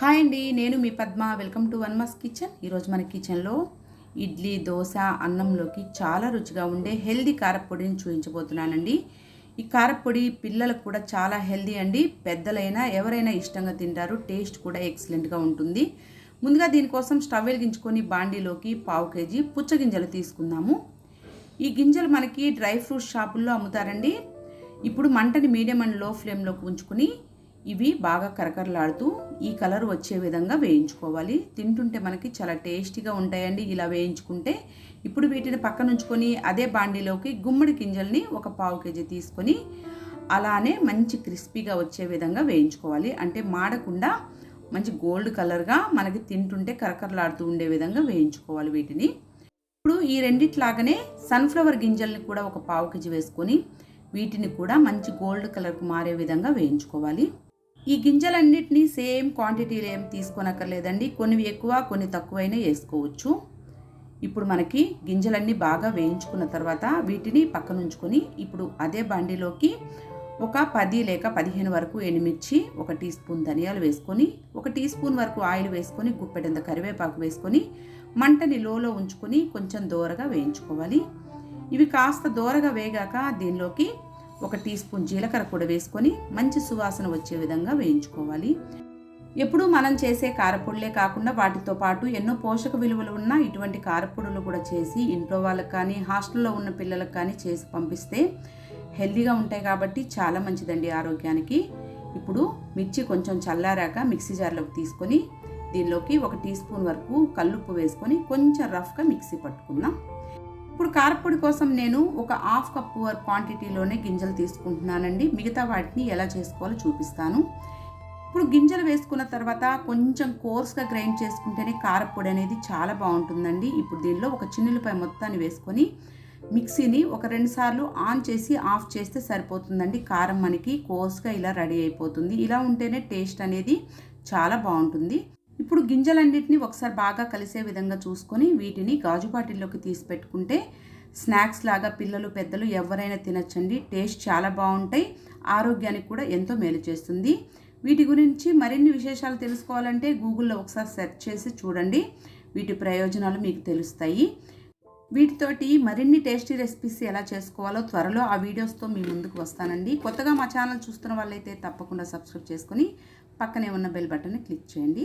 Hi అండి నేను మీ Padma. Welcome to one mass kitchen. ఈరోజు మన కిచెన్లో ఇడ్లీ దోశ అన్నంలోకి చాలా రుచిగా ఉండే హెల్దీ కారపొడిని చూపించబోతున్నానండి. ఈ కారపొడి పిల్లలకు కూడా చాలా హెల్దీ అండి. పెద్దలైనా ఎవరైనా ఇష్టంగా తింటారు. టేస్ట్ కూడా ఎక్సలెంట్గా ఉంటుంది. ముందుగా దీనికోసం స్టవ్ వెలిగించుకొని బాండీలోకి పావు కేజీ పుచ్చగింజలు తీసుకుందాము. ఈ గింజలు మనకి డ్రై ఫ్రూట్స్ షాపుల్లో అమ్ముతారండి. ఇప్పుడు మంటని మీడియం అండ్లో ఫ్లేమ్లోకి ఉంచుకుని ఇవి బాగా కరకరలాడుతూ ఈ కలర్ వచ్చే విధంగా వేయించుకోవాలి. తింటుంటే మనకి చాలా టేస్టీగా ఉంటాయండి ఇలా వేయించుకుంటే. ఇప్పుడు వీటిని పక్కన ఉంచుకొని అదే బాండీలోకి గుమ్మడి గింజల్ని ఒక పావు కేజీ తీసుకొని అలానే మంచి క్రిస్పీగా వచ్చే విధంగా వేయించుకోవాలి. అంటే మాడకుండా మంచి గోల్డ్ కలర్గా మనకి తింటుంటే కరకరలాడుతూ ఉండే విధంగా వేయించుకోవాలి వీటిని. ఇప్పుడు ఈ రెండిట్లాగానే సన్ఫ్లవర్ గింజల్ని కూడా ఒక పావు కేజీ వేసుకొని వీటిని కూడా మంచి గోల్డ్ కలర్కు మారే విధంగా వేయించుకోవాలి. ఈ గింజలన్నిటినీ సేమ్ క్వాంటిటీలో ఏం తీసుకోనక్కర్లేదండి. కొన్ని ఎక్కువ కొన్ని తక్కువైనా వేసుకోవచ్చు. ఇప్పుడు మనకి గింజలన్నీ బాగా వేయించుకున్న తర్వాత వీటిని పక్కన ఉంచుకొని ఇప్పుడు అదే బండిలోకి ఒక పది లేక పదిహేను వరకు ఎండుమిర్చి ఒక టీ స్పూన్ ధనియాలు వేసుకొని ఒక టీ స్పూన్ వరకు ఆయిల్ వేసుకొని గుప్పెడంత కరివేపాకు వేసుకొని మంటని లోలో ఉంచుకొని కొంచెం దోరగా వేయించుకోవాలి. ఇవి కాస్త దోరగా వేగాక దీనిలోకి ఒక టీ స్పూన్ జీలకర్ర కూడా వేసుకొని మంచి సువాసన వచ్చే విధంగా వేయించుకోవాలి. ఎప్పుడూ మనం చేసే కారపొడులే కాకుండా వాటితో పాటు ఎన్నో పోషక విలువలు ఉన్న ఇటువంటి కారపొడులు కూడా చేసి ఇంట్లో వాళ్ళకి కానీ హాస్టల్లో ఉన్న పిల్లలకు కానీ చేసి పంపిస్తే హెల్దీగా ఉంటాయి కాబట్టి చాలా మంచిదండి ఆరోగ్యానికి. ఇప్పుడు మిర్చి కొంచెం చల్లారాక మిక్సీ జార్లోకి తీసుకొని దీనిలోకి ఒక టీ స్పూన్ వరకు కల్లుప్పు వేసుకొని కొంచెం రఫ్గా మిక్సీ పట్టుకుందాం. ఇప్పుడు కారపొడి కోసం నేను ఒక హాఫ్ కప్ క్వాంటిటీలోనే గింజలు తీసుకుంటున్నానండి. మిగతా వాటిని ఎలా చేసుకోవాలో చూపిస్తాను. ఇప్పుడు గింజలు వేసుకున్న తర్వాత కొంచెం కోర్స్గా గ్రైండ్ చేసుకుంటేనే కారపొడి అనేది చాలా బాగుంటుందండి. ఇప్పుడు దీనిలో ఒక చిన్నులపై మొత్తాన్ని వేసుకొని మిక్సీని ఒక రెండు సార్లు ఆన్ చేసి ఆఫ్ చేస్తే సరిపోతుందండి. కారం మనకి కోర్స్గా ఇలా రెడీ అయిపోతుంది. ఇలా ఉంటేనే టేస్ట్ అనేది చాలా బాగుంటుంది. ఇప్పుడు గింజలన్నింటినీ ఒకసారి బాగా కలిసే విధంగా చూసుకొని వీటిని గాజు బాటిల్లోకి తీసి పెట్టుకుంటే స్నాక్స్ లాగా పిల్లలు పెద్దలు ఎవరైనా తినచ్చండి. టేస్ట్ చాలా బాగుంటాయి. ఆరోగ్యానికి కూడా ఎంతో మేలు చేస్తుంది. వీటి గురించి మరిన్ని విశేషాలు తెలుసుకోవాలంటే గూగుల్లో ఒకసారి సెర్చ్ చేసి చూడండి. వీటి ప్రయోజనాలు మీకు తెలుస్తాయి. వీటితోటి మరిన్ని టేస్టీ రెసిపీస్ ఎలా చేసుకోవాలో త్వరలో ఆ వీడియోస్తో మీ ముందుకు వస్తానండి. కొత్తగా మా ఛానల్ చూస్తున్న వాళ్ళైతే తప్పకుండా సబ్స్క్రైబ్ చేసుకొని పక్కనే ఉన్న బెల్ బటన్ని క్లిక్ చేయండి.